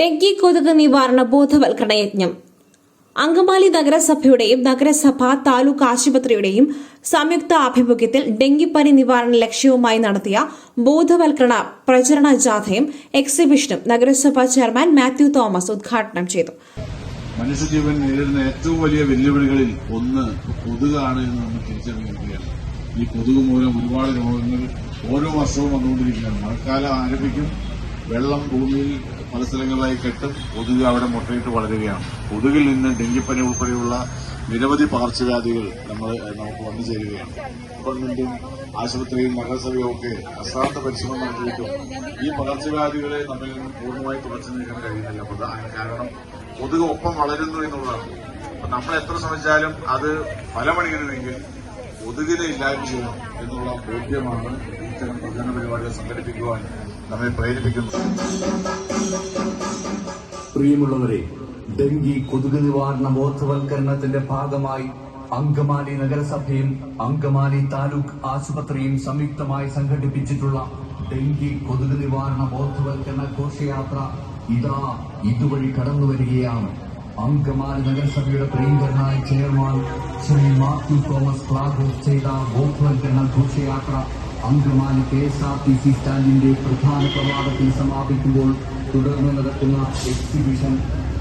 Dengue കൊതുക് നിവാരണ ബോധവൽക്കരണ യജ്ഞം. അങ്കമാലി നഗരസഭയുടെയും നഗരസഭ താലൂക്ക് ആശുപത്രിയുടെയും സംയുക്ത ആഭിമുഖ്യത്തിൽ ഡെങ്കിപ്പനി നിവാരണ ലക്ഷ്യവുമായി നടത്തിയ ബോധവൽക്കരണ പ്രചരണ ജാഥയും എക്സിബിഷനും നഗരസഭാ ചെയർമാൻ മാത്യു തോമസ് ഉദ്ഘാടനം ചെയ്തു. മനുഷ്യജീവൻ നേരിടുന്ന ഏറ്റവും വലിയ വെല്ലുവിളികളിൽ ഒന്ന് കൊതുകാണ് എന്ന് നമ്മൾ തിരിച്ചറിഞ്ഞിരിക്കുകയാണ്. ഈ കൊതുക് മൂലം ഒരുപാട് രോഗങ്ങൾ ഓരോ വർഷവും വന്നുകൊണ്ടിരിക്കുകയാണ്. മഴക്കാലം ആരംഭിക്കും വെള്ളം ഭൂമിയിൽ പല സ്ഥലങ്ങളിലായി കെട്ടും. കൊതുക് അവിടെ മുട്ടയിട്ട് വളരുകയാണ്. കൊതുകിൽ നിന്ന് ഡെങ്കിപ്പനി ഉൾപ്പെടെയുള്ള നിരവധി പകർച്ചവ്യാധികൾ നമ്മൾ നമുക്ക് വന്നു ചേരുകയാണ്. ഗവൺമെന്റും ആശുപത്രിയും നഗരസഭയും ഒക്കെ അശ്രാന്ത പരിശ്രമം നടത്തിയിട്ടും ഈ പകർച്ചവ്യാധികളെ നമ്മൾ പൂർണമായി തുടച്ചു നീക്കാൻ കഴിയുന്നില്ല. പ്രധാന കാരണം. കൊതുക് ഒപ്പം വളരുന്നു എന്നുള്ളതാണ്. നമ്മൾ എത്ര ശ്രമിച്ചാലും അത് ഫലമണിയണമെങ്കിൽ കൊതുകിനെ ഇല്ലായ്മ ചെയ്യണം എന്നുള്ള ബോധ്യമാണ് ഇത്തരം പ്രചരണ പരിപാടികൾ സംഘടിപ്പിക്കുവാൻ നമ്മെ പ്രേരിപ്പിക്കുന്നത്. പ്രിയമുള്ളവരെ ഡെങ്കി കൊതുക് നിവാരണ ബോധവൽക്കരണത്തിന്റെ ഭാഗമായി അങ്കമാലി നഗരസഭയും അങ്കമാലി താലൂക്ക് ആശുപത്രിയും സംയുക്തമായി സംഘടിപ്പിച്ചിട്ടുള്ള ഡെങ്കി കൊതുക് നിവാരണ ബോധവൽക്കരണ ഘോഷയാത്ര ഇതാ ഇതുവഴി കടന്നു വരികയാണ് അങ്കമാലി നഗരസഭയുടെ പ്രിയങ്കരനായ ചെയർമാൻ ശ്രീ മാത്യു തോമസ് ഓഫ് ചെയ്ത ബോധവൽക്കരണ ഘോഷയാത്ര Angamaly K S R T C സ്റ്റാൻഡിന്റെ പ്രധാന പ്രവാദത്തിൽ സമാപിക്കുമ്പോൾ തുടർന്ന് നടക്കുന്ന എക്സിബിഷൻ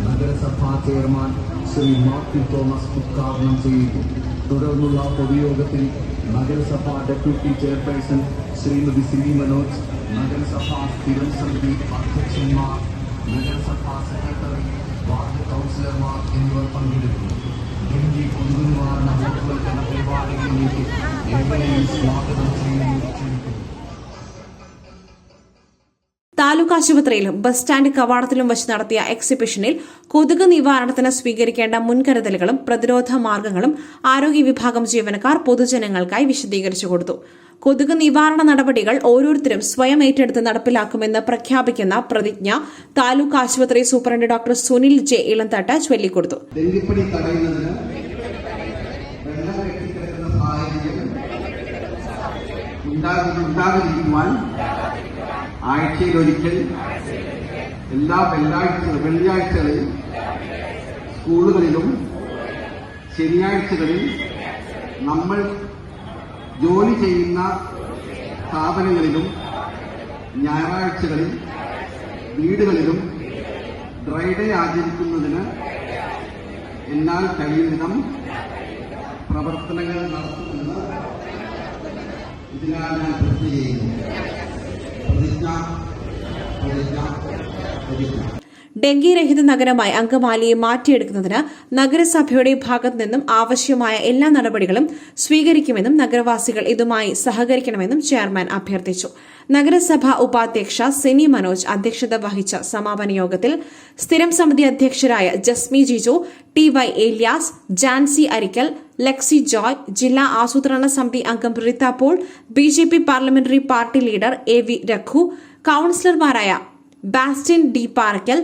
നഗരസഭാ ചെയർമാൻ ശ്രീ മാത്യു തോമസ് ഉദ്ഘാടനം ചെയ്യുന്നു തുടർന്നുള്ള പൊതുയോഗത്തിൽ നഗരസഭാ ഡെപ്യൂട്ടി ചെയർപേഴ്സൺ ശ്രീമതി ശ്രീ മനോജ് നഗരസഭാ സ്ഥിരം സമിതി അധ്യക്ഷന്മാർ നഗരസഭാ സെക്രട്ടറി വാർഡ് കൗൺസിലർമാർ എന്നിവർ പങ്കെടുക്കുന്നു. ഡെങ്കി കൊതുക് നിവാരണ ബോധവൽക്കരണ പരിപാടികളിലേക്ക് ഏവരെയും സ്വാഗതം ചെയ്യുന്നു. ക്ഷണിക്കുന്നു താലൂക്ക് ആശുപത്രിയിലും ബസ് സ്റ്റാൻഡ് കവാടത്തിലും വച്ച് നടത്തിയ എക്സിബിഷനിൽ കൊതുക് നിവാരണത്തിന് സ്വീകരിക്കേണ്ട മുൻകരുതലുകളും പ്രതിരോധ മാർഗങ്ങളും ആരോഗ്യ വിഭാഗം ജീവനക്കാർ പൊതുജനങ്ങൾക്കായി വിശദീകരിച്ചു കൊടുത്തു. കൊതുക് നിവാരണ നടപടികൾ ഓരോരുത്തരും സ്വയം ഏറ്റെടുത്ത് നടപ്പിലാക്കുമെന്ന് പ്രഖ്യാപിക്കുന്ന പ്രതിജ്ഞ താലൂക്ക് ആശുപത്രി superintendent doctor Sunil J Elanthatta ചൊല്ലിക്കൊടുത്തു. ആഴ്ചയിൽ ഒരിക്കൽ എല്ലാ വെള്ളിയാഴ്ച വെള്ളിയാഴ്ചകളിൽ സ്കൂളുകളിലും ശനിയാഴ്ചകളിൽ നമ്മൾ ജോലി ചെയ്യുന്ന സ്ഥാപനങ്ങളിലും ഞായറാഴ്ചകളിൽ വീടുകളിലും ഡ്രൈഡേ ആചരിക്കുന്നതിന് എന്നാൽ കഴിയും വിധം പ്രവർത്തനങ്ങൾ നടത്തുമെന്ന് ഇതിനാൽ ഞാൻ പ്രതിജ്ഞ ചെയ്യുന്നു പ്രതിജ്ഞ പ്രതിജ്ഞ പ്രതിജ്ഞ. ഡെങ്കി രഹിത നഗരമായി അങ്കമാലിയെ മാറ്റിയെടുക്കുന്നതിന് നഗരസഭയുടെ ഭാഗത്തു നിന്നും ആവശ്യമായ എല്ലാ നടപടികളും സ്വീകരിക്കുമെന്നും നഗരവാസികൾ ഇതുമായി സഹകരിക്കണമെന്നും ചെയർമാൻ അഭ്യർത്ഥിച്ചു. നഗരസഭ ഉപാധ്യക്ഷ സെനി മനോജ് അധ്യക്ഷത വഹിച്ച സമാപന യോഗത്തിൽ സ്ഥിരം സമിതി അധ്യക്ഷരായ Jasmi Jiju T Y Elias Jancy Arikkal Lexie Joy ജില്ലാ ആസൂത്രണ സമിതി അംഗം Ritha Paul B J P parliamentary party leader A V Raghu കൌൺസിലർമാരായ Bastin D Parakkal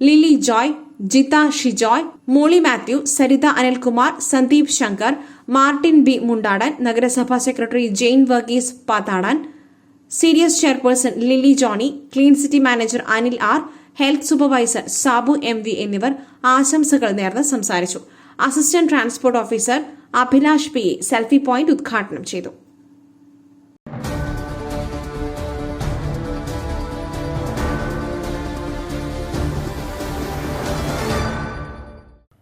Lily Joy Jitha Shijoy Molly Mathew Saritha Anilkumar Sandeep Shankar Martin B Mundadan നഗരസഭാ secretary Jain Varghese Pathadan serious chairperson Lily Johnny clean city manager Anil R health supervisor Sabu M V എന്നിവർ ആശംസകൾ നേർന്ന് സംസാരിച്ചു. Assistant transport officer Abhilash P selfie point ഉദ്ഘാടനം ചെയ്തു.